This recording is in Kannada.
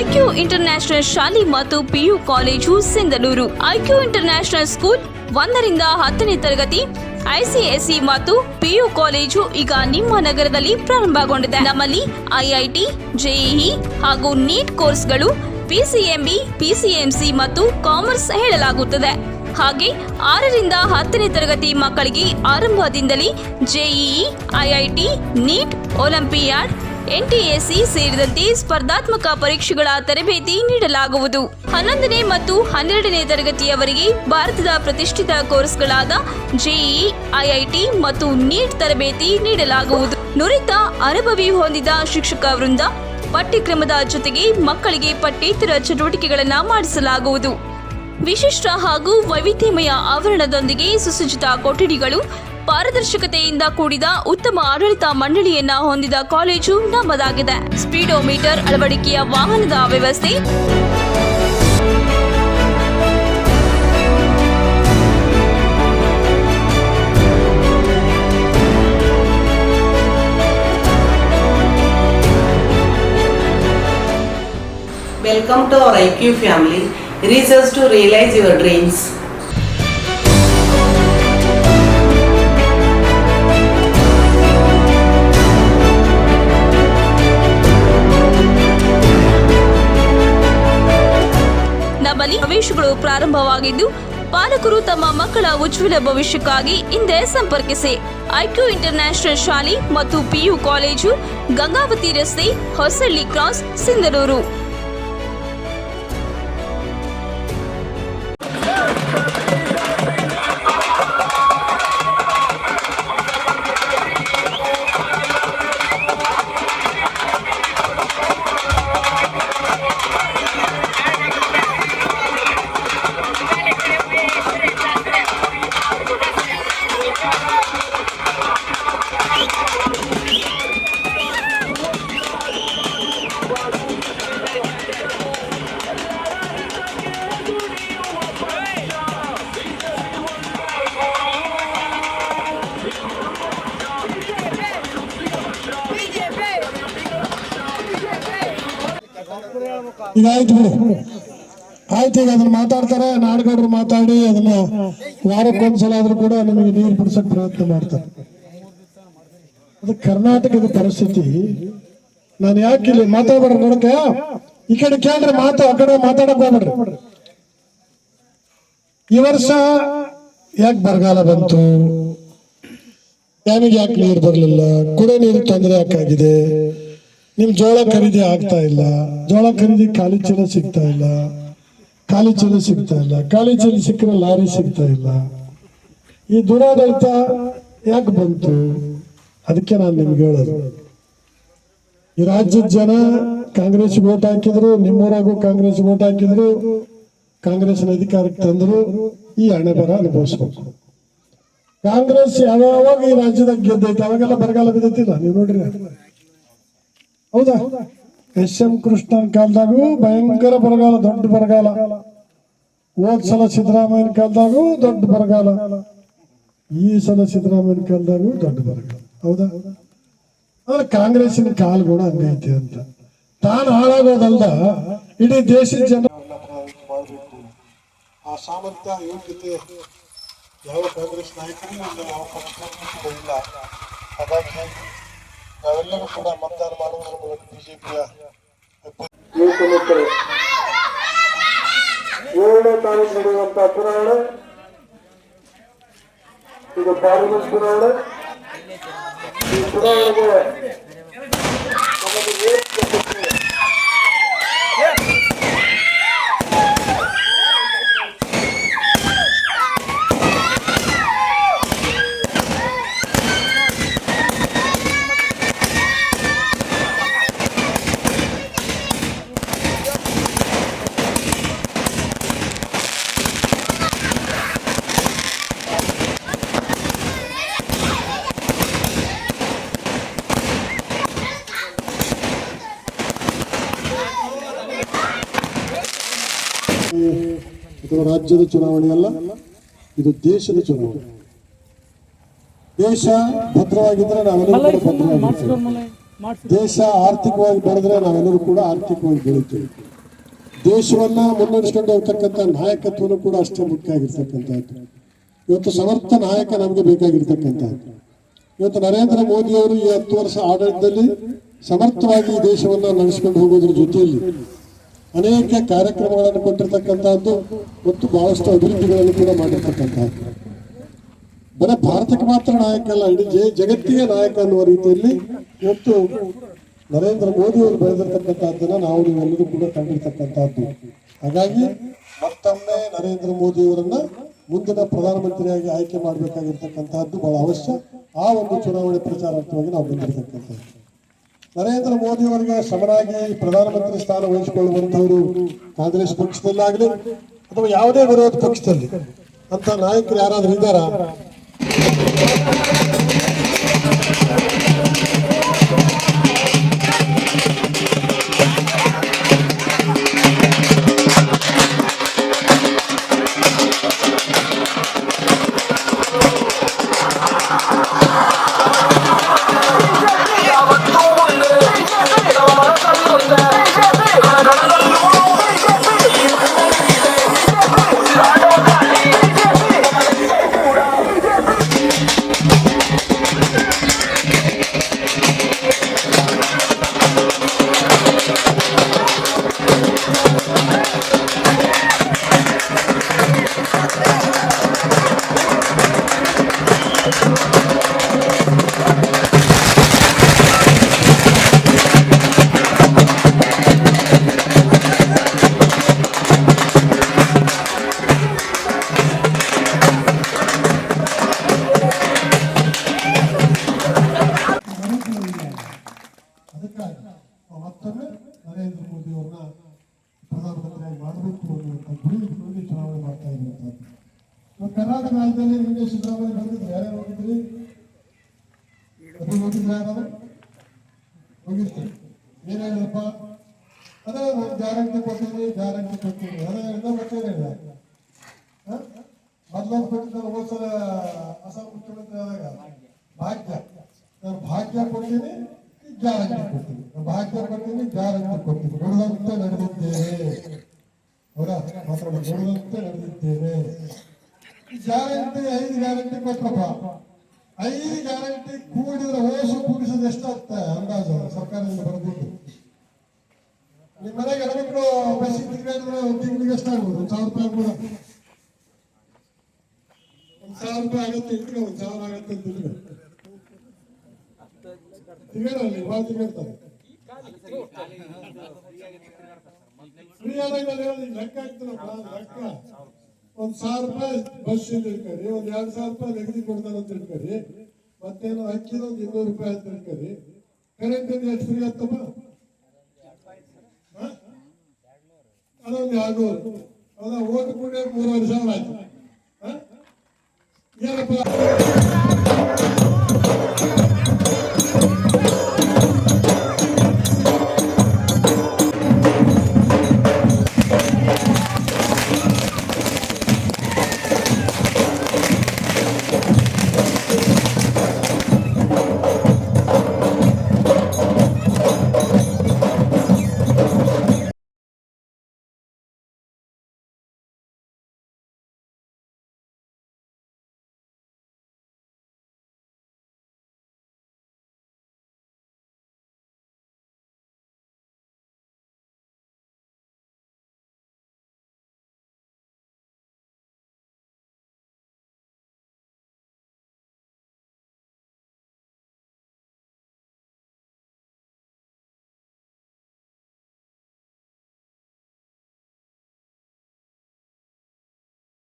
ಐಕ್ಯೂ ಇಂಟರ್ನ್ಯಾಷನಲ್ ಶಾಲೆ ಮತ್ತು PU college Sindhanur. IQ international school ಒಂದರಿಂದ ಹತ್ತನೇ ತರಗತಿ ಐಸಿಎಸ್ಇ ಮತ್ತು ಪಿಯು ಕಾಲೇಜು ಈಗ ನಿಮ್ಮ ನಗರದಲ್ಲಿ ಪ್ರಾರಂಭಗೊಂಡಿದೆ. ನಮ್ಮಲ್ಲಿ ಐಐಟಿ ಜೆಇಇ ಹಾಗೂ ನೀಟ್ ಕೋರ್ಸ್ಗಳು ಪಿಸಿಎಂಬಿ ಪಿಸಿಎಂಸಿ ಮತ್ತು ಕಾಮರ್ಸ್ ಹೇಳಲಾಗುತ್ತದೆ. ಹಾಗೆ ಆರರಿಂದ ಹತ್ತನೇ ತರಗತಿ ಮಕ್ಕಳಿಗೆ ಆರಂಭದಿಂದಲೇ JEE IIT NEET, olympiad NTSE ಸೇರಿದಂತೆ ಸ್ಪರ್ಧಾತ್ಮಕ ಪರೀಕ್ಷೆಗಳ ತರಬೇತಿ ನೀಡಲಾಗುವುದು. ಹನ್ನೊಂದನೇ ಮತ್ತು ಹನ್ನೆರಡನೇ ತರಗತಿಯವರೆಗೆ ಭಾರತದ ಪ್ರತಿಷ್ಠಿತ ಕೋರ್ಸ್ಗಳಾದ ಜೆಇಇ, ಐಐಟಿ ಮತ್ತು ನೀಟ್ ತರಬೇತಿ ನೀಡಲಾಗುವುದು. ನುರಿತ, ಅನುಭವಿ ಹೊಂದಿದ ಶಿಕ್ಷಕ ವೃಂದ ಪಠ್ಯಕ್ರಮದ ಜೊತೆಗೆ ಮಕ್ಕಳಿಗೆ ಪಠ್ಯೇತರ ಚಟುವಟಿಕೆಗಳನ್ನು ಮಾಡಿಸಲಾಗುವುದು. ವಿಶಿಷ್ಟ ಹಾಗೂ ವೈವಿಧ್ಯಮಯ ಆವರಣದೊಂದಿಗೆ ಸುಸಜ್ಜಿತ ಕೊಠಡಿಗಳು ಪಾರದರ್ಶಕತೆಯಿಂದ ಕೂಡಿದ ಉತ್ತಮ ಆಡಳಿತ ಮಂಡಳಿಯನ್ನ ಹೊಂದಿದ ಕಾಲೇಜು ನಮ್ಮದಾಗಿದೆ ಸ್ಪೀಡೋಮೀಟರ್ ಅಳವಡಿಕೆಯ ವಾಹನದ ವ್ಯವಸ್ಥೆ Welcome to our IQ family. Research to realize your dreams. ಪ್ರಾರಂಭವಾಗಿದ್ದು ಪಾಲಕರು ತಮ್ಮ ಮಕ್ಕಳ ಉಜ್ವಲ ಭವಿಷ್ಯಕ್ಕಾಗಿ ಹಿಂದೆ ಸಂಪರ್ಕಿಸಿ. ಐಕ್ಯೂ ಇಂಟರ್ನ್ಯಾಷನಲ್ ಶಾಲೆ ಮತ್ತು ಪಿಯು ಕಾಲೇಜು, ಗಂಗಾವತಿ ರಸ್ತೆ, ಹೊಸಳ್ಳಿ ಕ್ರಾಸ್, ಸಿಂಧನೂರು. ಆಯ್ತು ಬಿಡು ಆಯ್ತು, ಈಗ ಅದನ್ನ ಮಾತಾಡ್ತಾರೆ, ನಾಡ್ಗಡ್ರು ಮಾತಾಡಿ, ಅದನ್ನ ವಾರಕ್ಕೊಂದ್ಸಲ ಆದ್ರೂ ಕೂಡ ನಿಮಗೆ ನೀರು ಬಿಡಿಸಕ್ ಪ್ರಯತ್ನ ಮಾಡ್ತಾರೆ. ಅದು ಕರ್ನಾಟಕದ ಪರಿಸ್ಥಿತಿ. ನಾನು ಯಾಕೆ ಇಲ್ಲಿ ಮಾತಾಡ್ಬೇಡ್ರಿ ನೋಡಕ ಈ ಕಡೆ ಕೇಳ್ರಿ ಮಾತು, ಆ ಕಡೆ ಮಾತಾಡಕ್ ಹೋಗ್ಬೇಡ್ರಿ. ಈ ವರ್ಷ ಯಾಕೆ ಬರಗಾಲ ಬಂತು? ಡ್ಯಾಮಿಗೆ ಯಾಕೆ ನೀರು ಬರಲಿಲ್ಲ? ಕುಡಿಯೋ ನೀರು ತೊಂದರೆ ಯಾಕಾಗಿದೆ? ನಿಮ್ ಜೋಳ ಖರೀದಿ ಆಗ್ತಾ ಇಲ್ಲ. ಜೋಳ ಖರೀದಿ ಖಾಲಿ ಚೀಲ ಸಿಗ್ತಾ ಇಲ್ಲ. ಖಾಲಿ ಚೀಲ ಸಿಗ್ತಾ ಇಲ್ಲ. ಖಾಲಿ ಚೀಲ ಸಿಕ್ಕರೆ ಲಾರಿ ಸಿಗ್ತಾ ಇಲ್ಲ. ಈ ದುರಾಡಳಿತ ಯಾಕೆ ಬಂತು? ಅದಕ್ಕೆ ನಾನು ನಿಮ್ಗೆ ಹೇಳೋದು. ಈ ರಾಜ್ಯದ ಜನ ಕಾಂಗ್ರೆಸ್ ಓಟ್ ಹಾಕಿದ್ರು, ನಿಮ್ಮೂರಾಗೂ ಕಾಂಗ್ರೆಸ್ ವೋಟ್ ಹಾಕಿದ್ರು, ಕಾಂಗ್ರೆಸ್ನ ಅಧಿಕಾರಕ್ಕೆ ತಂದ್ರು, ಈ ಹಣೆ ಬರ ಅನುಭವಿಸ್ಬೇಕು. ಕಾಂಗ್ರೆಸ್ ಯಾವಾಗ ಈ ರಾಜ್ಯದಾಗ ಗೆದ್ದೈತೆ? ಅವಾಗೆಲ್ಲ ಬರಗಾಲ ಬಿದ್ದೈತಿಲ್ಲ? ನೀವು ನೋಡ್ರಿ. ಹೌದಾ? ಎಸ್ ಎಂ ಕೃಷ್ಣನ್ ಕಾಲದಾಗೂ ಭಯಂಕರ ಬರಗಾಲ, ದೊಡ್ಡ ಬರಗಾಲ. ಹೋದ್ ಸಲ ಸಿದ್ದರಾಮಯ್ಯನ ಕಾಲದಾಗೂ ದೊಡ್ಡ ಬರಗಾಲ. ಈ ಸಲ ಸಿದ್ದರಾಮಯ್ಯನ ಕಾಲದಾಗೂ ದೊಡ್ಡ ಬರಗಾಲ. ಹೌದಾ? ಆದ್ರೆ ಕಾಂಗ್ರೆಸ್ಸಿನ ಕಾಲ್ ಕೂಡ ಹಂಗೈತಿ ಅಂತ. ತಾನು ಹಾಳಾಗೋದಲ್ದ ಇಡೀ ದೇಶದ ಜನ ಆ ಸಾಮರ್ಥ್ಯ, ಯೋಗ್ಯತೆ ಯಾವ ಕಾಂಗ್ರೆಸ್ ನಾಯಕರಿಗೂ ಇಲ್ಲ, ಯಾವ ಪಕ್ಷಕ್ಕೂ ಹಾಗಾಗಿ ನಾವೆಲ್ಲರೂ ಕೂಡ ಮತದಾನ ಮಾಡುವುದರ ಮೂಲಕ ಬಿಜೆಪಿಯ ಏಳನೇ ತಾರೀಕು ನಡೆಯುವಂತಹ ಚುನಾವಣೆ. ಇದು ಪಾರ್ಲಿಮೆಂಟ್ ಚುನಾವಣೆ. ಈ ಚುನಾವಣೆಗೆ ನಮಗೆ ಏನ್ ಗೆಲ್ಲುತ್ತೆ? ಇದು ರಾಜ್ಯದ ಚುನಾವಣೆ ಅಲ್ಲ ಇದು ದೇಶದ ಚುನಾವಣೆ. ದೇಶ ಭದ್ರವಾಗಿದ್ರೆ ನಾವೆಲ್ಲರೂ ಭದ್ರವಾಗಿರ್ತೀವಿ. ದೇಶ ಆರ್ಥಿಕವಾಗಿ ಬೆಳೆದ್ರೆ ನಾವೆಲ್ಲರೂ ಕೂಡ ಆರ್ಥಿಕವಾಗಿ ಬೆಳಿತೀವಿ. ದೇಶವನ್ನ ಮುನ್ನಡೆಸ್ಕೊಂಡು ಹೋಗ್ತಕ್ಕಂಥ ನಾಯಕತ್ವನು ಕೂಡ ಅಷ್ಟೇ ಮುಖ್ಯ ಆಗಿರ್ತಕ್ಕಂಥದ್ದು. ಇವತ್ತು ಸಮರ್ಥ ನಾಯಕ ನಮಗೆ ಬೇಕಾಗಿರ್ತಕ್ಕಂಥದ್ದು. ಇವತ್ತು ನರೇಂದ್ರ ಮೋದಿ ಅವರು ಈ ಹತ್ತು ವರ್ಷ ಆಡಳಿತದಲ್ಲಿ ಸಮರ್ಥವಾಗಿ ಈ ದೇಶವನ್ನ ನಡೆಸ್ಕೊಂಡು ಹೋಗೋದ್ರ ಜೊತೆಯಲ್ಲಿ ಅನೇಕ ಕಾರ್ಯಕ್ರಮಗಳನ್ನು ಕೊಟ್ಟಿರ್ತಕ್ಕಂಥದ್ದು ಮತ್ತು ಬಹಳಷ್ಟು ಅಭಿವೃದ್ಧಿಗಳನ್ನು ಕೂಡ ಮಾಡಿರ್ತಕ್ಕಂಥದ್ದು. ಬರೀ ಭಾರತಕ್ಕೆ ಮಾತ್ರ ನಾಯಕ ಅಲ್ಲ, ಇಡೀ ಜೆ- ಜಗತ್ತಿಗೆ ನಾಯಕ ಅನ್ನುವ ರೀತಿಯಲ್ಲಿ ಇವತ್ತು ನರೇಂದ್ರ ಮೋದಿ ಅವರು ಬೆಳೆದಿರ್ತಕ್ಕಂಥದ್ದನ್ನ ನಾವು ನೀವೆಲ್ಲರೂ ಕೂಡ ಕಂಡಿರ್ತಕ್ಕಂಥದ್ದು. ಹಾಗಾಗಿ ಮತ್ತೊಮ್ಮೆ ನರೇಂದ್ರ ಮೋದಿ ಅವರನ್ನ ಮುಂದಿನ ಪ್ರಧಾನಮಂತ್ರಿಯಾಗಿ ಆಯ್ಕೆ ಮಾಡಬೇಕಾಗಿರ್ತಕ್ಕಂಥದ್ದು ಬಹಳ ಅವಶ್ಯ. ಆ ಒಂದು ಚುನಾವಣೆ ಪ್ರಚಾರಾರ್ಥವಾಗಿ ನಾವು ಬಂದಿರತಕ್ಕಂಥದ್ದು. ನರೇಂದ್ರ ಮೋದಿ ಅವರಿಗೆ ಸಮನಾಗಿ ಪ್ರಧಾನಮಂತ್ರಿ ಸ್ಥಾನ ವಹಿಸಿಕೊಳ್ಳುವಂತವರು ಕಾಂಗ್ರೆಸ್ ಪಕ್ಷದಲ್ಲಾಗಲಿ ಅಥವಾ ಯಾವುದೇ ವಿರೋಧ ಪಕ್ಷದಲ್ಲಿ ಅಂತ ನಾಯಕರು ಯಾರಾದ್ರೂ ಇದ್ದಾರಾ? ನರೇಂದ್ರ ಮೋದಿ ಅವ್ರನ್ನ ಪ್ರಧಾನಮಂತ್ರಿಯಾಗಿ ಮಾಡಬೇಕು ಅನ್ನುವಂಥ ಗುರಿ ಚುನಾವಣೆ ಮಾಡ್ತಾ ಇರುವಂಥದ್ದು ಇವಾಗ ಕರ್ನಾಟಕ ರಾಜ್ಯದಲ್ಲಿ ನಿನ್ನೆ ಸಿದ್ದರಾಮಯ್ಯ ಬಂದಿದ್ರು ಯಾರ್ಯಾರು ಹೋಗಿದ್ರಿ? ಹೋಗಿದ್ರೆ. ಅದೇ ನಾನು ಗ್ಯಾರಂಟಿ ಕೊಡ್ತೀನಿ ಗ್ಯಾರಂಟಿ ಕೊಡ್ತೀನಿ ಅದೇ ಇನ್ನೂ ಮತ್ತೇನಿಲ್ಲ ಮೊದಲೊಂದು ಕೊಟ್ಟಿದ್ದಾರೆ ಹೋದ್ಸಲ ಅಸ್ಸಾಂ ಮುಖ್ಯಮಂತ್ರಿ ಆದಾಗ ಭಾಗ್ಯ. ನಾನು ಭಾಗ್ಯ ಕೊಡ್ತೀನಿ. ಗ್ಯಾರಂಟಿ ಕೊಡ್ತೀವಿ ನಮ್ಮ ಭಾಗ್ಯ ಗ್ಯಾರಂಟಿ ಕೊಡ್ತೀವಿ ನುಡಿದಂತೆ ನಡೆದಿದ್ದೇವೆ. ಹೌದಾ ಮಾತ್ರ ನುಡಿದಂತೆ ನಡೆದಿದ್ದೇವೆ. ಗ್ಯಾರಂಟಿ, ಐದು ಗ್ಯಾರಂಟಿ ಕೊಟ್ಟಪ್ಪ ಐದು ಗ್ಯಾರಂಟಿ ಕೂಡಿದ್ರೆ ಓಸು ಕೂಡಿಸೋದು ಎಷ್ಟಾಗ್ತದೆ ಅಂದಾಜು? ಸರ್ಕಾರದಿಂದ ಬರೆದಿದ್ದು ನಿಮ್ಮ ಮನೆಗೆ ಹೆಣ್ಮಕ್ಳು ಬಸ್ಸಿಗೆ ತಿರುಗಾಡಿದ್ರೆ ಒಂದು ತಿಂಗಳಿಗೆ ಎಷ್ಟಾಗ್ಬೋದು ಸಾವಿರ ರೂಪಾಯಿ ಸಾವಿರ ರೂಪಾಯಿ ಆಗುತ್ತೆ ಇಟ್ಕೊಂಡು ಒಂದ್ ಸಾವಿರ ಆಗತ್ತೆ ಅಂತ ತಿರುಗಾಡಲ್ಲಿ ಭಾಳ ತಿರುಗಾಡ್ತಾರೆ ಫ್ರೀ ಆದಾಗ ಲೆಕ್ಕ ಹಾಕ್ತೀನಪ್ಪ ಲೆಕ್ಕ. ಒಂದ್ ಸಾವಿರ ರೂಪಾಯಿ ಬಸ್ ಇಂದ ಇಟ್ಕೊರಿ ಒಂದ್ ಎರಡ್ ಸಾವಿರ ರೂಪಾಯಿ ನೆಗದಿ ಕೊಡ್ತಾರೆ ಅಂತ ಇಟ್ಕೊರಿ ಮತ್ತೇನೋ ಅಕ್ಕಿದ ಒಂದ್ ಇನ್ನೂರು ರೂಪಾಯಿ ಅಂತ ಇಟ್ಕೊರಿ ಕರೆಂಟ್ ಎಷ್ಟು ಫ್ರೀ ಆಗ್ತಪ್ಪ? ಅದೊಂದು ಎರಡ್ನೂರು. ಅದ ಓಟ್ ಕೂಡ ಮೂರುವರೆ ಸಾವಿರ ಆಯ್ತು? ಏನಪ್ಪ?